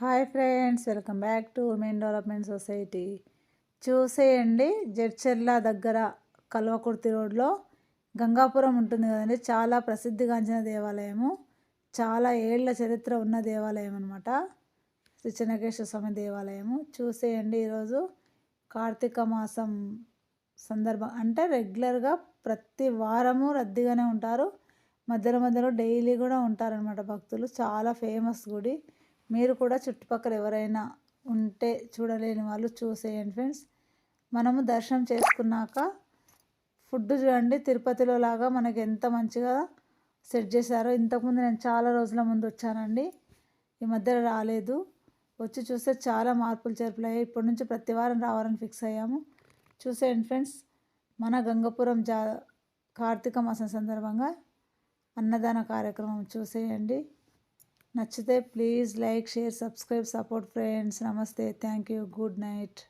Hi friends welcome back to women development society. చూసేయండి జడ్చెర్ల దగ్గర కల్వకుర్తి రోడ్లో గంగాపురం ఉంటుంది కదండి. చాలా ప్రసిద్ధిగాంచిన దేవాలయము. చాలా ఏళ్ళ చరిత్ర ఉన్న దేవాలయం అనమాట శ్రీ చెన్నకేశ్వర స్వామి దేవాలయము. చూసేయండి ఈరోజు కార్తీక మాసం సందర్భం అంటే రెగ్యులర్గా ప్రతి వారము రద్దీగానే ఉంటారు. మధ్యలో మధ్యలో డైలీ కూడా ఉంటారనమాట భక్తులు. చాలా ఫేమస్ గుడి. మీరు కూడా చుట్టుపక్కల ఎవరైనా ఉంటే చూడలేని వాళ్ళు చూసేయండి ఫ్రెండ్స్. మనము దర్శనం చేసుకున్నాక ఫుడ్ చూడండి. తిరుపతిలో లాగా మనకి ఎంత మంచిగా సెట్ చేశారో. ఇంతకుముందు నేను చాలా రోజుల ముందు వచ్చానండి. ఈ మధ్యలో రాలేదు. వచ్చి చూస్తే చాలా మార్పులు చేర్పులయ్యాయి. ఇప్పటి నుంచి ప్రతి వారం రావాలని ఫిక్స్ అయ్యాము. చూసేయండి ఫ్రెండ్స్. మన గంగపురం జా కార్తీక మాసం సందర్భంగా అన్నదాన కార్యక్రమం చూసేయండి. నచ్చితే please like share subscribe support friends. నమస్తే. Thank you. Good night.